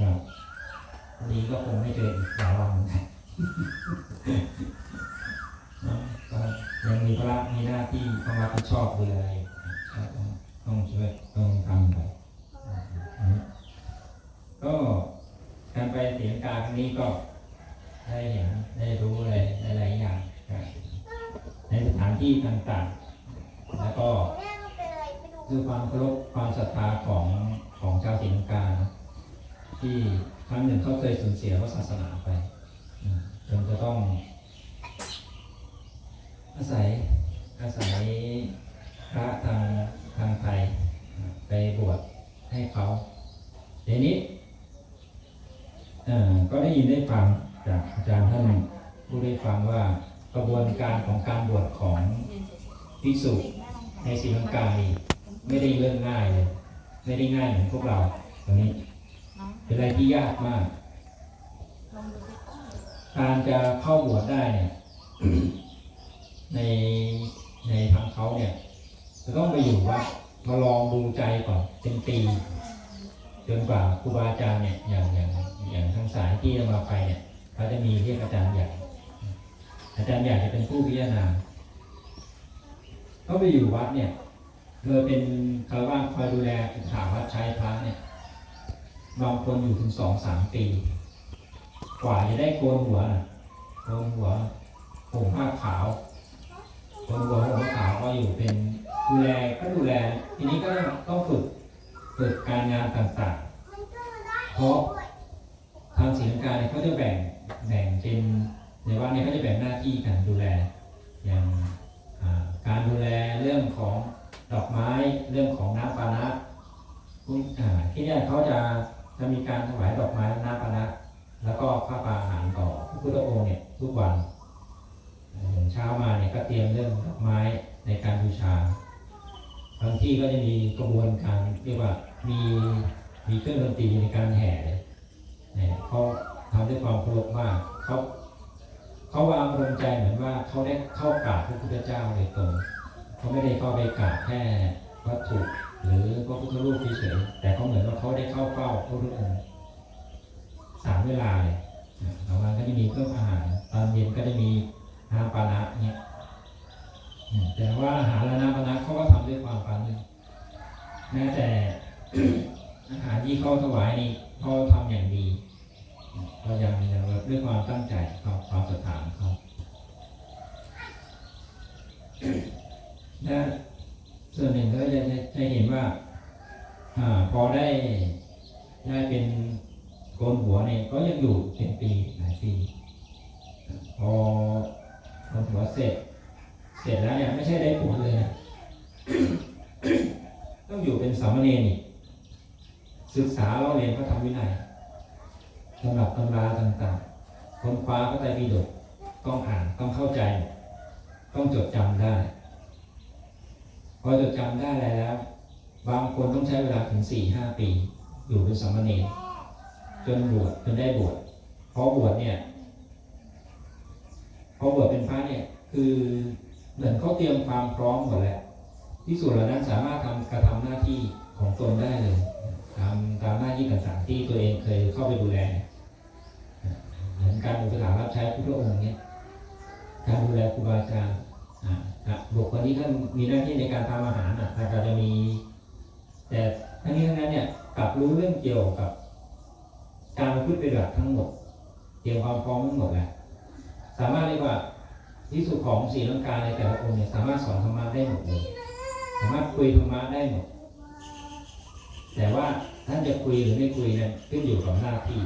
ครับนี้ก็คงไม่เจออีกหลายวันนะยังมีภาระมีหน้าที่ต้องรับผิดชอบดูแลอยู่ก็ต้องช่วยต้องทำไปก็การไปเสียงกาครั้งนี้ก็ได้เห็นได้รู้อะไรหลายอย่างในสถานที่ต่างๆ แล้วก็ด้วยความเคารพความศรัทธาของของชาวศรีลังกานะ ที่ครั้งหนึ่งเขาเคยสูญเสียพระศาสนาไปจนจะต้อง อาศัยอาศัยพระทางทางไทยไปบวชให้เขาทีนี้ก็ได้ยินได้ฟังจากอาจารย์ท่านผู้ได้ฟังว่ากระบวนการของการบวชของภิกษุในศรีลังกานี่ไม่ได้เรื่องง่ายเลย ไม่ได้ง่ายเหมือนพวกเราตรงนี้ เป็นอะไรที่ยากมาก การจะเข้าบวชได้เนี่ยในในทางเขาเนี่ยจะต้องไปอยู่วัดมาลองดูใจก่อนเป็นปีจนกว่าครูบาอาจารย์เนี่ยอย่างอย่างอย่างทางสายที่มาไปเนี่ยเขาจะมีเรียกอาจารย์ใหญ่อาจารย์ใหญ่จะเป็นผู้พิจารณาเขาไปอยู่วัดเนี่ยโดยเป็นคารวะคอยดูแลถาวัดใช้พระเนี่ย บางคนอยู่ถึงสองสามปี กว่าจะได้โกนหัวโกนหัวผมผ้าขาวโกนหัวผมขาวก็อยู่เป็นดูแลก็ดูแล ทีนี้ก็ต้องฝึกฝึกการงานต่างๆ เพราะทางศิลปการเนี่ยเขาจะแบ่งแบ่งเป็นในวัดเนี่ยเขาจะแบ่งหน้าที่กันดูแล อย่างการดูแลเรื่องของดอกไม้เรื่องของน้ำปานะที่นี่เขาจะ จะมีการถวายดอกไม้น้ำปานะแล้วก็ผ้าปลาอาหารต่อพระพุทธองค์เนี่ยทุกวันอย่างเช้ามาเนี่ยก็เตรียมเรื่องดอกไม้ในการบูชาบางที่ก็จะมีกระบวนการเรียกว่ามีมีเครื่องดนตรีในการแห่เลยเนี่ยเขาทำด้วยความเคารพมากเขาเขาวางอารมณ์ใจเหมือนว่าเขาได้เข้ากราบพระพุทธเจ้าโดยตรงเขาไม่ได้เข้าไปกราบแค่วัตถุ หรือพระพุทธรูปเฉยแต่เขาเหมือนว่าเขาได้เข้าเฝ้าพระพุทธองค์สามเวลาเลยนะกลางวันก็จะมีเครื่องอาหารตอนเย็นก็จะมีน้ำปานะเนี่ยแต่ว่าอาหารและน้ำปานะเขาก็ทำด้วยความปรานีแม้แต่อาหารที่เขาถวายนี่เขาทำอย่างดีก็ยังยังด้วยความตั้งใจของเขาความศรัทธาของเขาและ ส่วนหนึ่งก็จะจะเห็นว่าอพอได้ได้เป็นโกนหัวเนี่ยก็ยังอยู่เป็นปีหลายปีพอโกนหัวเสร็จ เสร็จแล้วเนี่ยไม่ใช่ได้ผลเลยนะต้องอยู่เป็นสามเณรอีกศึกษาเราเรียนพระธรรมวินัยตำรับตำราต่างๆค้นคว้าพระไตรปิฎกต้องอ่านต้องเข้าใจ ต้องจดจำได้ อจดจำได้แล้ว บางคนต้องใช้เวลาถึงสี่ห้าปี อยู่เป็นสามเณรจนบวชจนได้บวชเพราะบวชเนี่ยพอบวชเป็นพระเนี่ย คือเหมือนเขาเตรียมความพร้อมหมดแล้วที่สุดเหล่านั้นสามารถทำกระทำหน้าที่ของตนได้เลยตามตามหน้าที่ต่างๆที่ตัวเองเคยเข้าไปดูแลเหมือนการอุปถัมภ์รับใช้พระองค์เนี่ยการดูแลครูบาอาจารย์ บบุคคลที่ท่านมีหน้าที่ในการทำอาหารอะทานก็จะมี แต่ทั้งนี้ทั้งนั้นเนี่ยกลับรู้เรื่องเกี่ยวกับ การพฤติปฏิบัติทั้งหมดเตรียมความพร้อมทั้งหมดแหละสามารถเรียกว่าที่สุดของศีลังกาในแต่ละองค์เนี่ยสามารถสอนธรรมะได้หมดเลยสามารถคุยธรรมะได้หมด แต่ว่าท่านจะคุยหรือไม่คุยเนี่ยขึ้นอยู่กับหน้าที่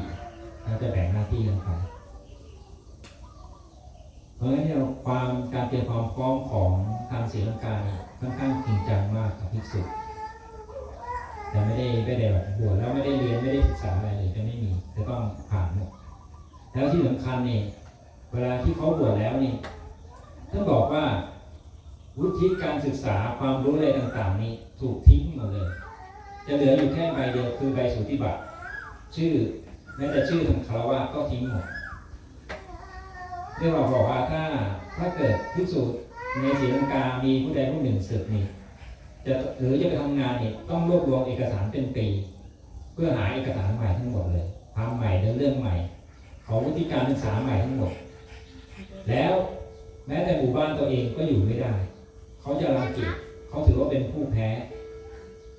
ท่านจะแบ่งหน้าที่กันไป เพราะฉะนั้นเนี่ยความการเตรียมความพร้อมของทางศีลังกาเนี่ยค่อนข้างจริงจังมากกับภิกษุแต่ไม่ได้ไม่ได้แบบบวชแล้วไม่ได้เรียนไม่ได้ศึกษาอะไรเลยจะไม่มีจะต้องผ่านหมดแล้วที่สำคัญเนี่ยเวลาที่เขาบวชแล้วนี่ท่านบอกว่าวุฒิการศึกษาความรู้อะไรต่างๆ นี่ถูกทิ้งหมดเลย จะเหลืออยู่แค่ใบเดียวคือใบสุทธิบัตรชื่อแม้แต่ชื่อทางคารวะก็ทิ้งหมด เรื่องเราบอกว่าถ้าถ้าเกิดพิสูจน์ในศรีลังกามีผู้ใดผู้หนึ่งศึกนี่จะหรือจะไปทำงานนี่ต้องรวบรวมเอกสารเป็นปี เพื่อหาเอกสารใหม่ทั้งหมดเลยนเรื่องใหม่ ขอวุฒิการศึกษาใหม่ทั้งหมด แล้วแม้แต่หมู่บ้านตัวเองก็อยู่ไม่ได้ เขาจะรังเกียจเขาถือว่าเป็นผู้แพ้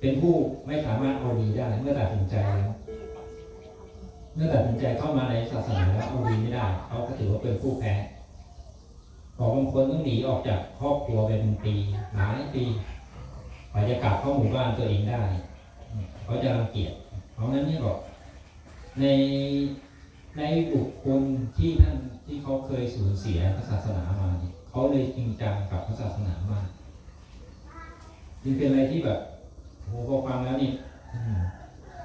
เป็นผู้ไม่สามารถเอาดีได้เมื่อตัดสินใจแล้ว เมื่อตัดสินใจเข้ามาในศาสนาแล้วเอาดีไม่ได้เขาก็ถือว่าเป็นผู้แพ้บอบางคนต้องหนีออกจากครอบครัวเป็นปีหลายปีกว่าจะกลับเข้าหมู่บ้านตัวเองได้เขาจะรังเกียจเพราะฉะนั้นเนี่ยบอกในในบุคคลที่ท่านที่เขาเคยสูญเสียพระศาสนามาเขาเลยจริงจังกับพระศาสนามากจึงเป็นอะไรที่แบบโหพอฟังแล้วนี่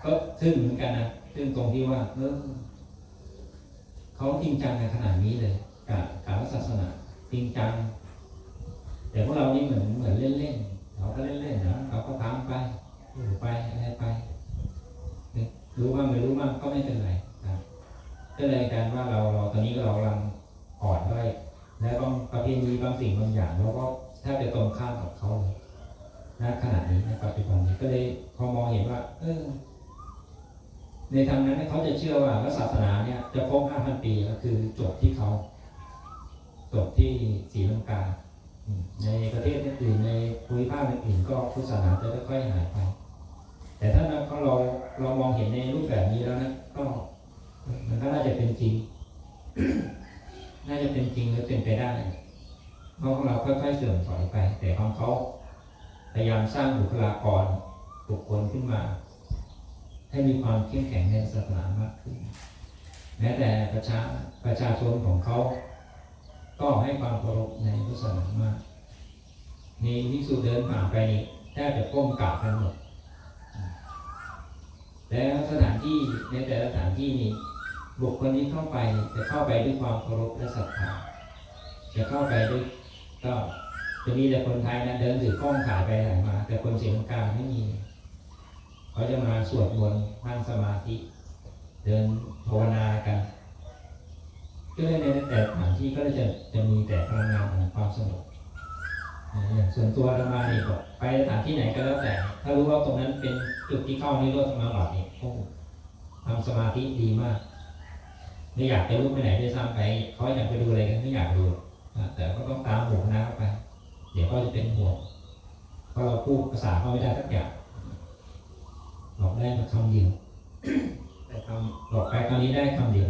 ก็ทึ่งเหมือนกันนะ ทึ่งตรงที่ว่า เออเขาจริงจังในขนาดนี้เลยกับกับพรศาสนาจริงจัง แต่พวกเรานี่เหมือนเหมือนเล่นๆเราก็เล่นๆนะเราก็ทำไปไปอะไรไป รู้บ้างไม่รู้บ้างก็ไม่เป็นไรก็เลยการว่าเราเราตอนนี้เรากำลังอ่อนด้อยและบางประเพณีบางสิ่งบางอย่างเราก็แทบจะตรงข้ามกับเขาเลยณขณะนี้ในปัจจุบันนี้ก็เลยพอมองเห็นว่า เออ ในทางนั้นเขาจะเชื่อว่าพระศาสนาเนี่ยจะครบ5,000 ปีก็คือจบที่เขาจบที่ศรีลังกา ในประเทศอื่นในภูมิภาคอื่นก็พุทธศาสนาจะค่อยๆหายไป แต่ถ้าเราเราเรามองเห็นในรูปแบบนี้แล้วนะก็มันก็น่าจะเป็นจริง น่าจะเป็นจริงหรือเป็นไปได้เพราะของเราค่อยๆเสื่อมถอยไป แต่ของเขาพยายามสร้างบุคลากรบุคคลขึ้นมา ให้มีความเข้มแข็งในศาสนามากขึ้น แม้แต่ประชาประชาชนของเขา ก็ให้ความเคารพในพุทธศาสนามากมีวิสุเดินผ่านไปนี่แทบจะก้มกราบกันหมดแล้วสถานที่ในแต่ละสถานที่นี้บุคคลนี้เข้าไปจะเข้าไปด้วยความเคารพและศรัทธาจะเข้าไปด้วยก็จะมีแต่คนไทยนะเดินถือกล้องถ่ายไปถ่ายมา แต่คนเสียงกลางไม่มี เขาจะมาสวดมนต์นั่งสมาธิ เดินภาวนากันก็เลยในแต่สถานที่ก็จะจะมีแต่พลังงานของความสงบอย่างส่วนตัวธรรมานี่ก็ไปสถานที่ไหนก็แล้วแต่ ถ้ารู้ว่าตรงนั้นเป็นจุดที่เข้านิโรธสมาบัตินี่โอ้ทำสมาธิดีมากไม่อยากจะลุกไปไหนด้วยซ้ำไปเขาอยากไปดูอะไรกันไม่อยากดูแต่ก็ต้องตามหมู่คณะไป เดี๋ยวเขาจะเป็นห่วงเพราะเราพูดภาษาเขาไม่ได้สักอย่าง บอกได้มาคำเดียวแต่คำบอกไปคำนี้ได้คำเดียว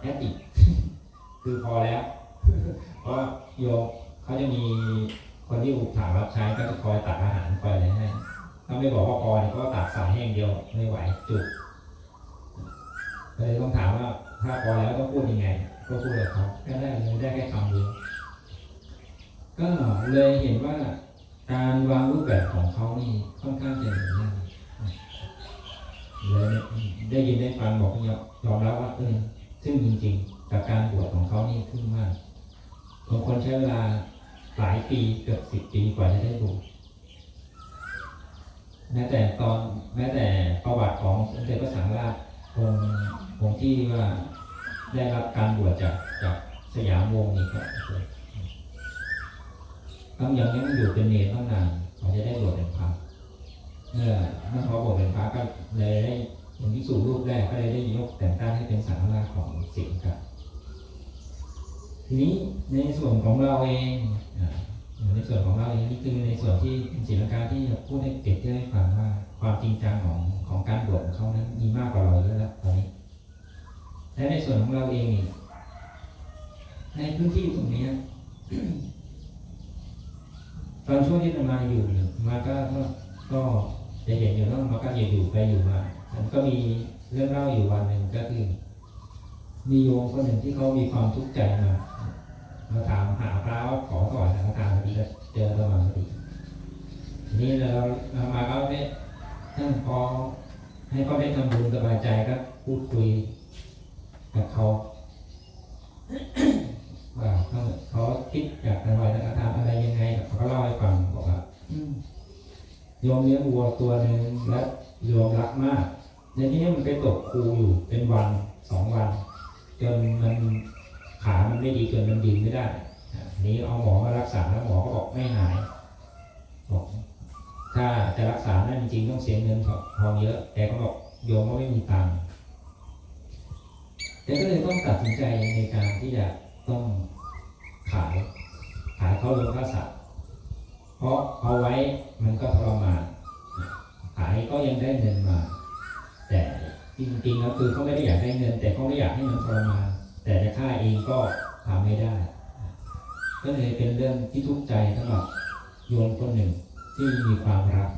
แค่ติดคือพอแล้ว เพราะว่าโยมเขาจะมีคนที่อุปถัมภ์รับใช้ก็จะคอยตักอาหารคอยอะไรให้ถ้าไม่บอกว่าพอเนี่ยก็ตักสายแห้งเดียวไม่ไหวจุกก็เลยต้องถามว่าถ้าพอแล้วต้องพูดยังไง ก็พูดกับเขาแค่ได้เลยได้แค่คำเดียวก็เลยเห็นว่าการวางรูปแบบของเขานี่ค่อนข้างจะเหนื่อยยาก เลยได้ยินได้ฟังบอกยยอมรับว่าเออซึ่งจริงๆกับการบวชของเขานี่ขึ้นมากบางคนใช้เวลาหลายปีเกือบสิบปีกว่าจะได้บวชแม้แต่ตอนแม้แต่ประวัติของสมเด็จพระสังฆราชองค์องค์ที่ว่าได้รับการบวชจากจากสยามวงศ์นี่ก็ต้องยังยังอยู่เป็นเนรต้องนานเขาจะได้บวชเป็นพระ เมื่อเมื่อเขาบวชเป็นพระก็เลยได้องค์ที่สู่รูปแรกก็เลยได้ยกแต่งตั้งให้เป็นสังฆราของสิงห์ครับทีนี้ในส่วนของเราเองในส่วนของเราเองนี่คือในส่วนที่เป็นศิลปการที่พูดให้เปรียบเทียบให้ฟังว่าความจริงจังของของการบวชของเขานั้นมีมากกว่าเราเยอะแล้วตอนนี้และในส่วนของเราเองในพื้นที่ตรงนี้ตอนช่วงที่มาอยู่เนี่ยมาก็ก็ก็ จะเห็นอยู่แล้วมาก็จะอยู่ไปอยู่มามันก็มีเรื่องเล่าอยู่วันหนึ่งก็คือ มีโยมคนหนึ่งที่เขามีความทุกข์ใจมามาถามหาพระว่าขอก่อนสังฆทานพอดีก็เจอระหว่างพอดีทีนี้เราเรามาก็ได้ท่านพอให้เขาได้ทำบุญสบายใจก็พูดคุยกับเขาว่าเขาเขาคิดอยากจะถวายสังฆทานอะไรยังไงเขาก็เล่าให้ฟังบอกว่าอื โยมเลี้ยงวัวตัวหนึ่งและโยมรักมากในที่นี้มันไปตกครูอยู่เป็นวันสองวันจนมันขามันไม่ดีจนมันยืนไม่ได้นี้เอาหมอมารักษาแล้วหมอก็บอกไม่หายบอกถ้าจะรักษานั่จริงต้องเสียเงินทองเยอะ แต่ก็บอกโยมก็ไม่มีตังค์แกก็เลยต้องตัดสินใจในการที่จะต้องขายขายเขาลงค่าสัตว์ เพราะเอาไว้มันก็ทรมานขายก็ยังได้เงินมา แต่จริงๆแล้วคือเขาไม่ได้อยากได้เงิน แต่เขาไม่อยากให้มันทรมาน แต่จะฆ่าเองก็ทำไม่ได้ ก็เลยเป็นเรื่องที่ทุกข์ใจสำหรับโยมคนหนึ่งที่มีความรัก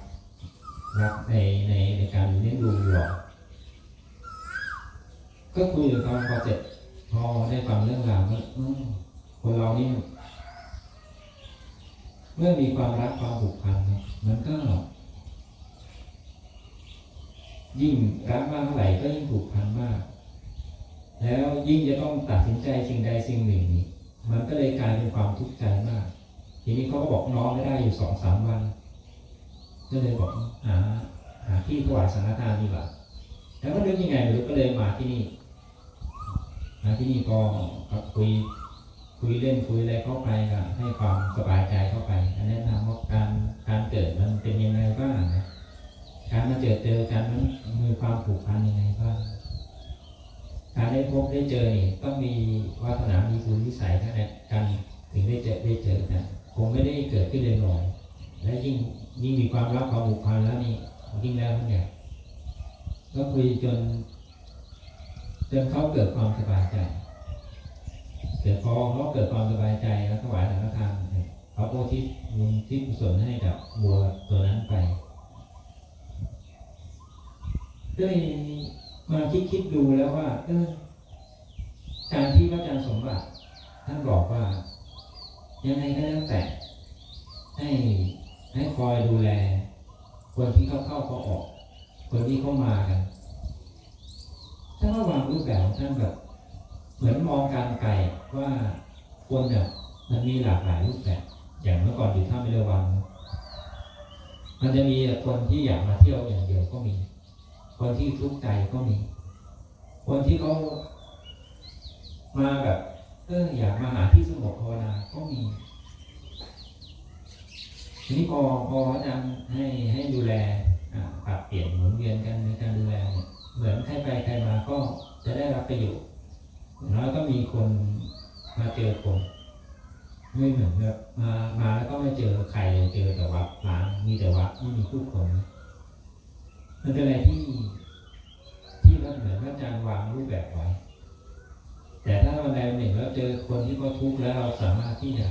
รักในในในการเลี้ยงดูวัวก็คุยกับเขาพอเสร็จพอได้ฟังเรื่องราวก็คนเรานี่ เมื่อมีความรักความผูกพันเนี่ยมันก็ ยิ่งรักมากเท่าไหร่ก็ยิ่งผูกพันมาก แล้วยิ่งจะต้องตัดสินใจสิ่งใดสิ่งหนึ่งนี่มันก็เลยกลายเป็นความทุกข์ใจมาก ทีนี้เขาก็บอกน้องไม่ได้อยู่สองสามวันก็เลยบอกหาหาที่ถวายสังฆทานดีกว่าแล้วก็นึกยังไงไม่รู้ก็เลยมาที่นี่มาที่นี่ก็ก็คุย คุยเล่นคุยอะไรเข้าไปก็ให้ความสบายใจเข้าไปแนะนำว่าการการเกิดมันเป็นยังไงบ้างการมาเจอเจอกันมันมีความผูกพันยังไงบ้างการได้พบได้เจอนี่ต้องมีวาสนามีบุญวิสัยทั้งนั้นกันถึงได้เจอได้เจอกันคงไม่ได้เกิดขึ้นลอยและยิ่งยิ่งมีความรักความผูกพันแล้วนี่ยิ่งแล้วเนี่ยก็คุยจนจนเขาเกิดความสบายใจ เกิดพอเขาเกิดความสบายใจแล้วถวายสังฆทานเขาโพธิบุญที่กุศลให้กับบัวตัวนั้นไปด้วยมาคิดคิดดูแล้วว่าเออการที่พระอาจารย์สมบัติท่านบอกว่า ยังไงก็แล้วแต่ให้ให้คอยดูแล คนที่เขาเข้าเขาออก คนที่เขามากันท่านก็วางรูปแบบท่านแบบ เหมือนมองการไกลว่าคนเนี่ยมันมีหลากหลายรูปแบบ อย่างเมื่อก่อนอยู่ท่ามิระวัง มันจะมีคนที่อยากมาเที่ยวอย่างเดียวก็มี คนที่ทุกข์ใจก็มี คนที่เขามาแบบเอออยากมาหาที่สงบภาวนาก็มีทีนี้พอพออาจารย์ให้ให้ดูแลปรับเปลี่ยนหมุนเวียนกันในการดูแลเหมือนใครไปใครมาก็จะได้รับประโยชน์ อย่างน้อยก็มีคนมาเจอคนไม่เหมือนแบบมามาแล้วก็ไม่เจอใครเลยเจอแต่วัดร้างมีแต่วัดไม่มีผู้คนมันเป็นอะไรที่ที่มันเหมือนพระอาจารย์วางรูปแบบไว้ แต่ถ้าวันใดวันหนึ่งเราเจอคนที่เขาทุกข์แล้วเราสามารถที่จะ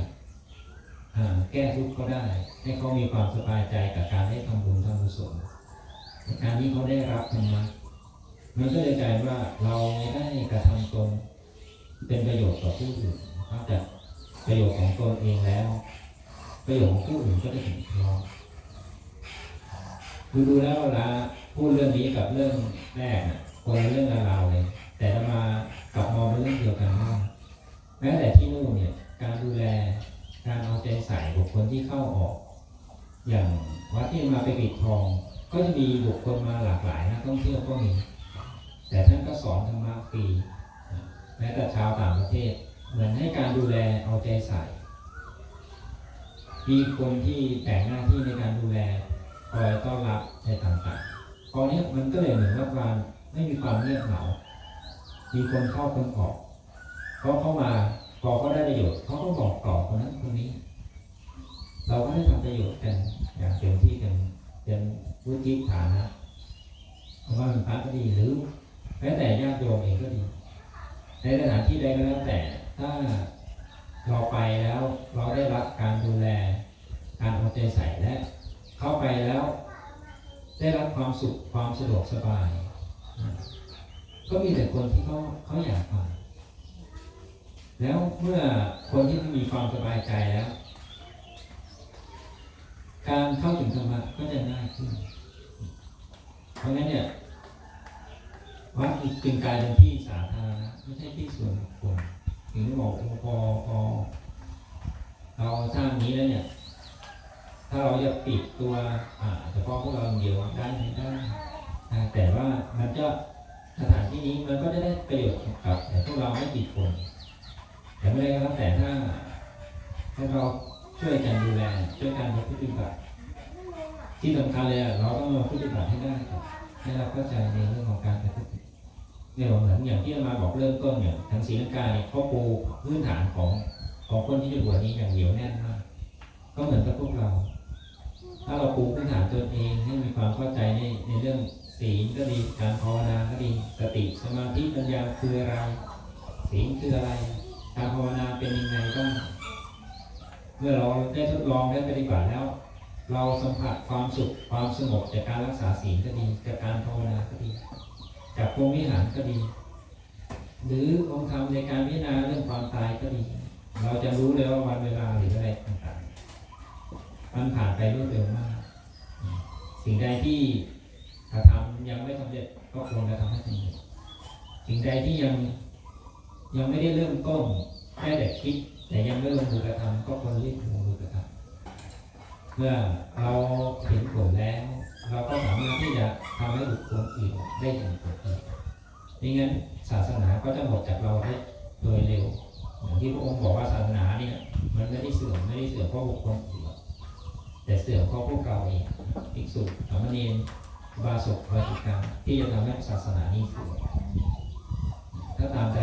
แก้ทุกข์เขาได้ ให้เขามีความสบายใจกับการได้ทำบุญทำกุศลในการที่เขาได้รับธรรมะมันก็เลยกลายว่าเราได้กระทำตน เป็นประโยชน์ต่อผู้อื่นนอกจากประโยชน์ของตนเองแล้ว ประโยชน์ของผู้อื่นก็ได้ถึงเราดูดูแล้วเวลาพูดเรื่องนี้กับเรื่องแรกน่ะคนละเรื่องราวเลย แต่ถ้ามากลับมองเป็นเรื่องเดียวกันว่าแม้แต่ที่นู่นเนี่ยการดูแลการเอาใจใส่บุคคลที่เข้าออก อย่างวัดที่มาไปปิดทอง ก็จะมีบุคคลมาหลากหลายนักท่องเที่ยวก็มี แต่ท่านก็สอนธรรมะฟรี แม้แต่ชาวต่างประเทศ เหมือนให้การดูแลเอาใจใส่ มีคนที่แบ่งหน้าที่ในการดูแลคอยต้อนรับในต่างๆตอนนี้มันก็เลยเหมือนว่าความไม่มีความเงียบเหงา มีคนเข้าคนออกเขาเข้ามาพอเขาได้ประโยชน์เขาก็บอกต่อคนนั้นคนนี้ เราก็ได้ทำประโยชน์กันอย่างเต็มที่กันเป็นวุฒิฐานะว่าเป็นพระก็ดีหรือแม้แต่ญาติโยมเองก็ดี ในสถานที่ใดก็แล้วแต่ ถ้าเราไปแล้วเราได้รับการดูแล การเอาใจใส่และ เข้าไปแล้ว ได้รับความสุขความสะดวกสบาย ก็มีแต่คนที่เขาเขาอยากมาแล้วเมื่อคนที่มีความสบายใจแล้ว การเข้าถึงธรรมะก็จะง่ายขึ้น เพราะงั้นเนี่ย วัดจึงกลายเป็นที่สาธารณะไม่ใช่ที่ส่วนบุคคลถึงบอกว่าพอพอเราสร้างนี้แล้วเนี่ย ถ้าเราจะปิดตัวอ่าเฉพาะพวกเราเดียวได้ไม่ได้อ่แต่ว่ามันจะสถานที่นี้มันก็จะได้ประโยชน์กับแต่พวกเราไม่ปิดคน แต่ไม่ได้ก็แล้วแต่ถ้าถ้าเราช่วยกันดูแลช่วยกันปฏิบัติที่สำคัญเลยอะเราต้องมาปฏิบัติให้ได้ครับให้เราเข้าใจในเรื่องของการปฏิบัติ เนี่ยเหมือนอย่างที่อามาบอกเริ่มต้นเนี่ยทางศีลกาเนี่ยเขาปูพื้นฐานของของคนที่จะบวชนี้อย่างเหนียวแน่นมากก็เหมือนกับพวกเรา ถ้าเราปูพื้นฐานตัวเองให้มีความเข้าใจในในเรื่องศีลก็ดีการภาวนาก็ดีสติสมาธิปัญญาคืออะไรศีลคืออะไรการภาวนาเป็นยังไงบ้างเมื่อเราได้ทดลองได้ปฏิบัติแล้ว เราสัมผัสความสุขความสงบจากการรักษาศีลก็ดีจากการภาวนาก็ดี จากพรหมวิหารก็ดี หรือองค์ธรรมในการพิจารณาเรื่องความตายก็ดี เราจะรู้เลยว่าวันเวลาหรืออะไรต่างๆมันผ่านไปรวดเร็วมาก สิ่งใดที่กระทำยังไม่สำเร็จก็ควรจะทำให้สำเร็จสิ่งใดที่ยังยังไม่ได้เริ่มต้นแค่แต่คิด แต่ยังไม่ลงมือกระทำก็ควรรีบลงมือกระทำเมื่อเราเห็นผลแล้ว เราก็สามารถที่จะทำให้บุคคลอื่นได้เห็นผลอีกไม่งั้นศาสนาก็จะหมดจากเราได้โดยเร็วอย่างที่พระองค์บอกว่าศาสนาเนี่ยมันไม่ได้เสื่อมไม่ได้เสื่อมเพราะบุคคลอื่นแต่เสื่อมเพราะพวกเราเองภิกษุสามเณรบาสกบาสิกาที่จะทำให้ศาสนานี้เสื่อมถ้าตามใจ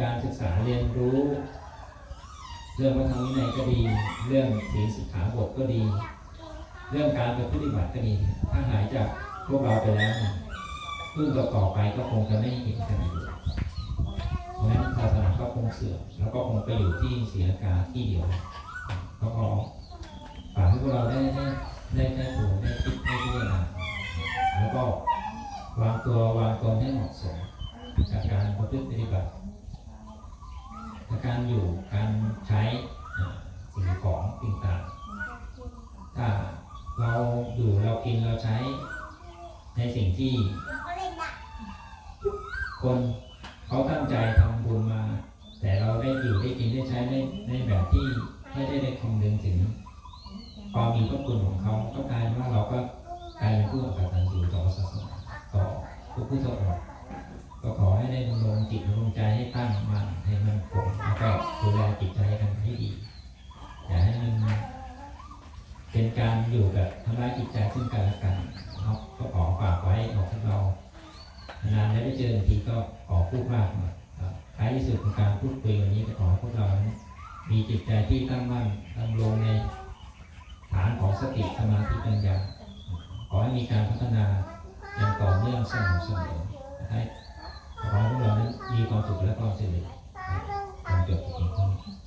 การศึกษาเรียนรู้ เรื่องพระธรรมวินัยก็ดี เรื่องศีลสิกขาบทก็ดี เรื่องการปฏิบัติก็ดีถ้าหายจากพวกเราไปแล้วเนี่ยรุ่นต่อไปก็คงจะไม่เห็นกันอยู่เพราะฉะนั้นศาสนาก็คงเสื่อมแล้วก็คงไปอยู่ที่ศรีลังกาที่เดียวก็ขอฝากให้พวกเราได้ได้ได้ได้ถูกได้คิดได้พิจารณาแล้วก็วางตัววางตนให้เหมาะสมกับการประพฤติปฏิบัติการอยู่การใช้สิ่งของต่างๆถ้า เราอยู่เรากินเราใช้ในสิ่งที่ คนเขาตั้งใจทำบุญมา แต่เราได้อยู่ได้กินได้ใช้ในในแบบที่ไม่ได้ได้คำนึงถึงความมีพระคุณของเขาก็กลายว่าเราก็กลายเป็นผู้อกตันอยู่ต่อศาสนาต่อพระพุทธองค์ก็ขอให้ได้ดำรงจิตดำรงใจให้ตั้งมั่นให้มันคงแล้วก็ดูแลจิตใจกัน การอยู่แบบทำร้ายจิตใจซึ่งกันและกันเนาก็ขอฝากไว้บอกพวกเรา นานแล้วได้เจอทีก็ขอพูดมากหน่อยท้ายที่สุดของการพูดคุยวันนี้ก็ขอให้พวกเรานั้นมีจิตใจที่ตั้งมั่นตั้งลงในฐานของสติสมาธิปัญญา ขอให้มีการพัฒนาอย่างต่อเนื่องสม่ำเสมอให้ขอให้พวกเรานั้นมีความสุขและความเจริญครับขอจบที่เพียงเท่านี้